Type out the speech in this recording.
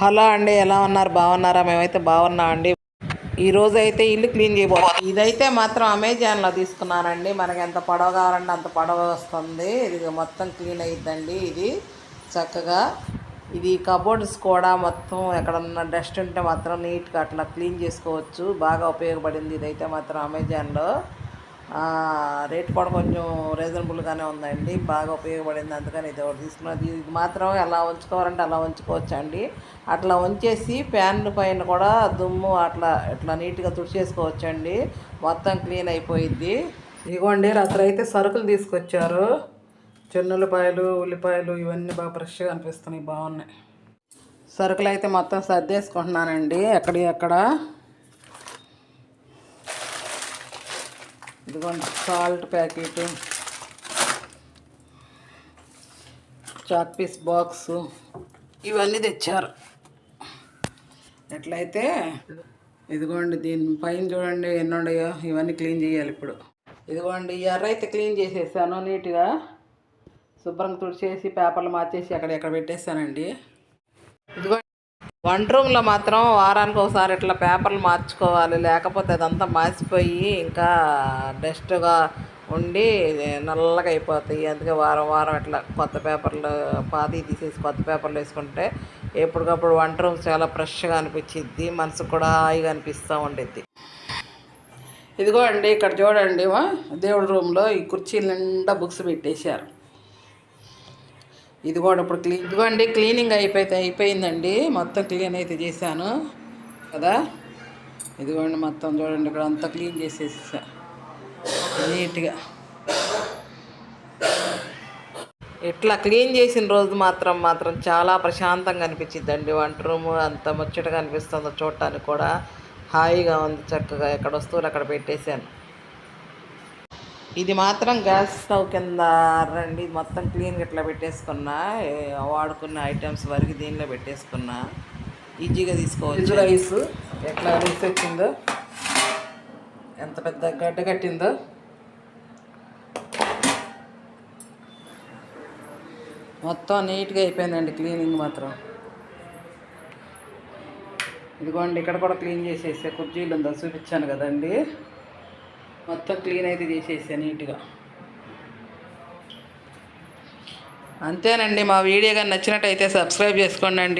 Hello అండి ఎలా ఉన్నారు? బాగున్నారా? మేమైతే బాగున్నాం అండి. ఈ రోజు అయితే ఇల్లు క్లీన్ చేయబోతుంది ఇదైతే మాత్రం అమెజాన్లో తీసుకున్నానండి. మనకి ఎంత పొడవ కావాలంటే అంత పొడవ వస్తుంది. ఇది మొత్తం క్లీన్ అయ్యిద్దండి ఇది చక్కగా. ఇది కబోర్డ్స్ కూడా మొత్తం ఎక్కడన్నా డస్ట్ ఉంటే మాత్రం నీట్గా అట్లా క్లీన్ చేసుకోవచ్చు. బాగా ఉపయోగపడింది ఇదైతే మాత్రం అమెజాన్లో. రేట్ కూడా కొంచెం రీజనబుల్గానే ఉందండి. బాగా ఉపయోగపడింది. అందుకని ఇది ఒకటి తీసుకున్నది ఇది మాత్రం ఎలా ఉంచుకోవాలంటే అలా ఉంచుకోవచ్చు అండి అట్లా ఉంచేసి ప్యాన్ పైన కూడా దుమ్ము అట్లా ఇట్లా నీట్గా తుడిచేసుకోవచ్చు అండి మొత్తం క్లీన్ అయిపోయిద్ది. ఇదిగోండి రాత్రి అయితే సరుకులు తీసుకొచ్చారు. చెన్నులపాయలు ఉల్లిపాయలు ఇవన్నీ బాగా ఫ్రెష్గా అనిపిస్తున్నాయి. బాగున్నాయి. సరుకులు అయితే మొత్తం సర్దేసుకుంటున్నానండి. ఎక్కడి ఎక్కడ ఇదిగోండి salt packet chalk piece box ఇవన్నీ తెచ్చారు. ఎట్లయితే ఇదిగోండి దీని పైన చూడండి ఎన్ని ఉన్నాయో ఇవన్నీ క్లీన్ చేయాలి ఇప్పుడు. ఇదిగోండి ఎర్ర అయితే క్లీన్ చేసేసాను నీట్గా. శుభ్రంగా తుడిచేసి పేపర్లు మార్చేసి అక్కడ ఎక్కడ పెట్టేస్తానండి ఇదిగో వంట రూమ్లో మాత్రం వారానికి ఒకసారి ఇట్లా పేపర్లు మార్చుకోవాలి లేకపోతే అదంతా మాసిపోయి ఇంకా డస్ట్గా ఉండి నల్లగా అయిపోతాయి. అందుకే వారం వారం ఇట్లా కొత్త పేపర్లు పాతి తీసేసి కొత్త పేపర్లు వేసుకుంటే ఎప్పటికప్పుడు వంట రూమ్ చాలా ఫ్రెష్గా అనిపించిద్ది మనసు కూడా హాయిగా అనిపిస్తూ ఉండిద్ది. ఇదిగో అండి ఇక్కడ చూడండి మా దేవుడి రూమ్లో ఈ కుర్చీల నిండా బుక్స్ పెట్టేశారు. ఇది కూడా ఇప్పుడు క్లీన్ ఇదిగోండి క్లీనింగ్ అయిపోతే అయిపోయిందండి. మొత్తం క్లీన్ అయితే చేశాను. కదా? ఇదిగోండి మొత్తం చూడండి ఇక్కడ అంతా క్లీన్ చేసేసా. నీట్గా. ఇట్లా క్లీన్ చేసిన రోజు మాత్రం మాత్రం చాలా ప్రశాంతంగా అనిపించిందండి వంట రూమ్ అంత ముచ్చటగా అనిపిస్తుందో చూడటానికి కూడా. హాయిగా ఉంది చక్కగా ఎక్కడ వస్తువులు అక్కడ పెట్టేశాను. ఇది మాత్రం గ్యాస్ స్టవ్ కింద రండి. ఇది మొత్తం క్లీన్గా ఇట్లా పెట్టేసుకున్నా. వాడుకున్న ఐటమ్స్ వరకు దీనిలో పెట్టేసుకున్నా. ఈజీగా తీసుకోవచ్చు. రైస్ ఎట్లా రైస్ వచ్చిందో ఎంత పెద్ద గడ్డ కట్టిందో. మొత్తం నీట్గా అయిపోయిందండి క్లీనింగ్ మాత్రం. ఇదిగోండి ఇక్కడ కూడా క్లీన్ చేసేసే కుర్చీలు ఉందో? చూపించాను కదండి. మొత్తం క్లీన్ అయితే చేసేసా నీట్గా. అంతేనండి మా వీడియో కానీ నచ్చినట్టయితే సబ్స్క్రైబ్ చేసుకోండి అండి